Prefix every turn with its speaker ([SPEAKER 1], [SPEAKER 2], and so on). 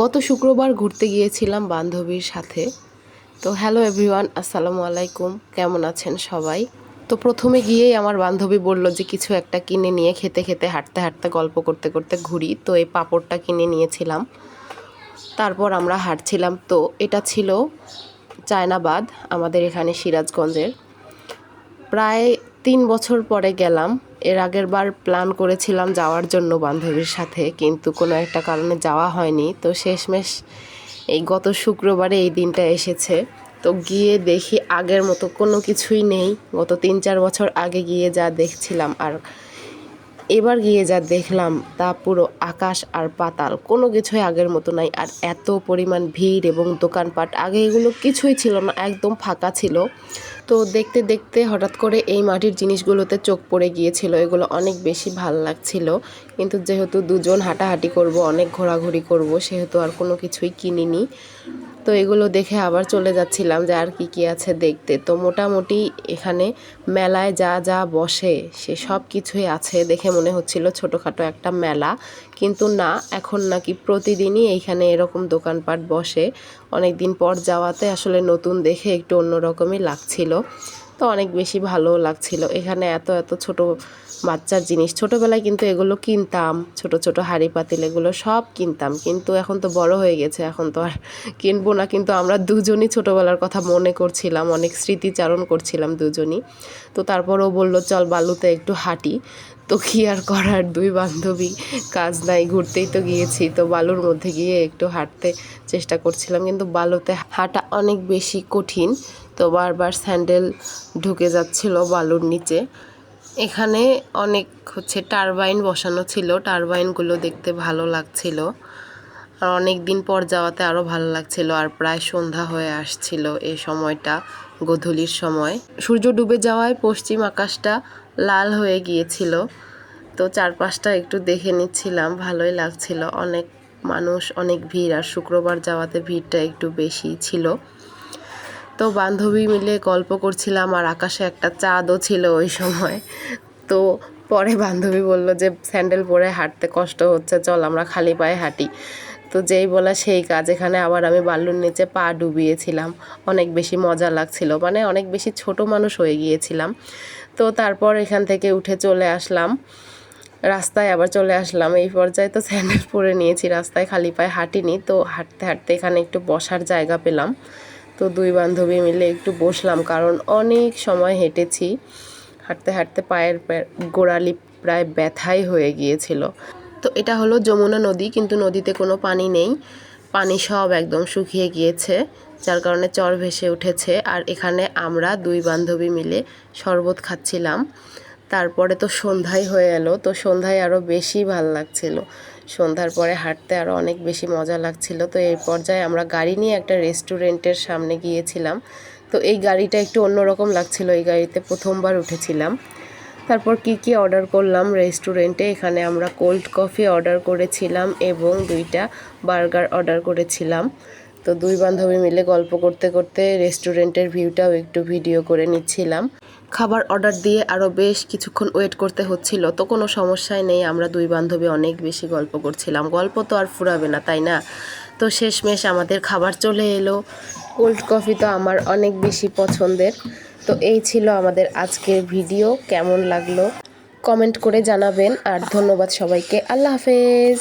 [SPEAKER 1] গত শুক্রবার ঘুরতে গিয়েছিলাম বান্ধবীর সাথে। তো হ্যালো এভরিওয়ান, আসসালামু আলাইকুম। কেমন আছেন সবাই? তো প্রথমে গিয়েই আমার বান্ধবী বলল যে কিছু একটা কিনে নিয়ে খেতে খেতে হাঁটতে হাঁটতে গল্প করতে করতে ঘুরি। তো এই পাঁপড়টা কিনে নিয়েছিলাম। তারপর আমরা হাঁটছিলাম। তো এটা ছিল চায়নাবাদ, আমাদের এখানে সিরাজগঞ্জের। প্রায় তিন বছর পরে গেলাম। এর আগের বার প্ল্যান করেছিলাম যাওয়ার জন্য বান্ধবীর সাথে, কিন্তু কোনো একটা কারণে যাওয়া হয়নি। তো শেষমেশ এই গত শুক্রবারে এই দিনটা এসেছে। তো গিয়ে দেখি আগের মতো কোনো কিছুই নেই। গত তিন চার বছর আগে গিয়ে যা দেখছিলাম আর এবার গিয়ে যা দেখলাম তা পুরো আকাশ আর পাতাল। কোনো কিছুই আগের মতো নাই আর এত পরিমাণ ভিড় এবং দোকানপাট। আগে এগুলো কিছুই ছিল না, একদম ফাঁকা ছিল। তো দেখতে দেখতে হঠাৎ করে এই মাটির জিনিসগুলোতে চোখ পড়ে গিয়েছিল। এগুলো অনেক বেশি ভালো লাগছিল। কিন্তু যেহেতু দুজন হাঁটাহাঁটি করব, অনেক ঘোরাঘুরি করব, সেহেতু আর কোনো কিছুই কিনিনি। তো এগুলো দেখে আবার চলে যাচ্ছিলাম যে আর কি কি আছে দেখতে। তো মোটামুটি এখানে মেলায় যা যা বসে সে সব কিছুই আছে দেখে মনে হচ্ছিল ছোটোখাটো একটা মেলা। কিন্তু না, এখন নাকি প্রতিদিনই এইখানে এরকম দোকানপাট বসে। অনেক দিন পর যাওয়াতে আসলে নতুন দেখে একটু অন্যরকমই লাগছিল। তো অনেক বেশি ভালো লাগছিল। এখানে এত এত ছোট বাচ্চার জিনিস। ছোটোবেলায় কিন্তু এগুলো কিনতাম। ছোট ছোট হাঁড়ি, পাতিল এগুলো সব কিনতাম। কিন্তু এখন তো বড় হয়ে গেছে। এখন তো আর কিনবো না। কিন্তু আমরা দুজনই ছোটোবেলার কথা মনে করছিলাম। অনেক স্মৃতিচারণ করছিলাম দুজনই। তো তারপর ও বলল, চল বালুতে একটু হাঁটি। তো কি আর করার? দুই বান্ধবী কাজ নাই, ঘুরতেই তো গিয়েছি। তো বালুর মধ্যে গিয়ে একটু হাঁটতে চেষ্টা করছিলাম, কিন্তু বালুতে হাঁটা অনেক বেশি কঠিন। তো বারবার স্যান্ডেল ঢুকে যাচ্ছিল বালুর নিচে। এখানে অনেক হচ্ছে টারবাইন বসানো ছিল, টারবাইনগুলো দেখতে ভালো লাগছিল। আর অনেক দিন পর যাওয়াতে আরও ভালো লাগছিল, আর প্রায় সন্ধ্যা হয়ে আসছিল এই সময়টা, গোধূলির সময়। সূর্য ডুবে যাওয়ায় পশ্চিম আকাশটা লাল হয়ে গিয়েছিল। তো চারপাশটা একটু দেখে নিচ্ছিলাম, ভালোই লাগছিল। অনেক মানুষ, অনেক ভিড়, আর শুক্রবার যাওয়াতে ভিড়টা একটু বেশি ছিল। তো বান্ধবী মিলে গল্প করছিলাম, আর আকাশে একটা চাঁদও ছিল ওই সময়। তো পরে বান্ধবী বলল যে, স্যান্ডেল পরে হাঁটতে কষ্ট হচ্ছে, চল আমরা খালি পায়ে হাঁটি। তো যেই বলা সেই কাজ। এখানে আবার আমি বাল্লুর নিচে পা ডুবিয়েছিলাম। অনেক বেশি মজা লাগছিল। মানে অনেক বেশি ছোট মানুষ হয়ে গিয়েছিলাম। তো তারপর এখান থেকে উঠে চলে আসলাম। রাস্তায় আবার চলে আসলাম। এই পর্যায়ে তো স্যান্ডেল পরে নিয়েছি। রাস্তায় খালি পায়ে হাঁটিনি। তো হাঁটতে হাঁটতে এখানে একটু বসার জায়গা পেলাম। তো দুই বান্ধবী মিলে একটু বসলাম। কারণ অনেক সময় হেঁটেছি। হাঁটতে হাঁটতে পায়ের গোড়ালি প্রায় ব্যথাই হয়ে গিয়েছিল। তো এটা হলো যমুনা নদী, কিন্তু নদীতে কোনো পানি নেই। পানি সব একদম শুকিয়ে গিয়েছে, যার কারণে চর ভেসে উঠেছে। আর এখানে আমরা দুই বান্ধবী মিলে শরবত খাচ্ছিলাম। তারপরে তো সন্ধ্যায় হয়ে এলো, তো সন্ধ্যায় আরও বেশি ভালো লাগছিল। সন্ধ্যার পরে হাঁটতে আরও অনেক বেশি মজা লাগছিল। তো এই পর্যায়ে আমরা গাড়ি নিয়ে একটা রেস্টুরেন্টের সামনে গিয়েছিলাম। তো এই গাড়িটা একটু অন্যরকম লাগছিল, এই গাড়িতে প্রথমবার উঠেছিলাম। তারপর কি কি অর্ডার করলাম? রেস্টুরেন্টে এখানে আমরা কোল্ড কফি অর্ডার করেছিলাম এবং দুইটা বার্গার অর্ডার করেছিলাম। তো দুই বান্ধবী মিলে গল্প করতে করতে রেস্টুরেন্টের ভিউটাও একটু ভিডিও করে নিচ্ছিলাম। খাবার অর্ডার দিয়ে আরও বেশ কিছুক্ষণ ওয়েট করতে হচ্ছিল, তো কোনো সমস্যাই নেই। আমরা দুই বান্ধবী অনেক বেশি গল্প করছিলাম। গল্প তো আর ফুরাবে না, তাই না? তো শেষমেশ আমাদের খাবার চলে এলো। কোল্ড কফি তো আমার অনেক বেশি পছন্দের। তো এই ছিল আমাদের আজকের ভিডিও। কেমন লাগল? কমেন্ট করে জানাবেন। আর ধন্যবাদ সবাইকে। আল্লাহ হাফেজ।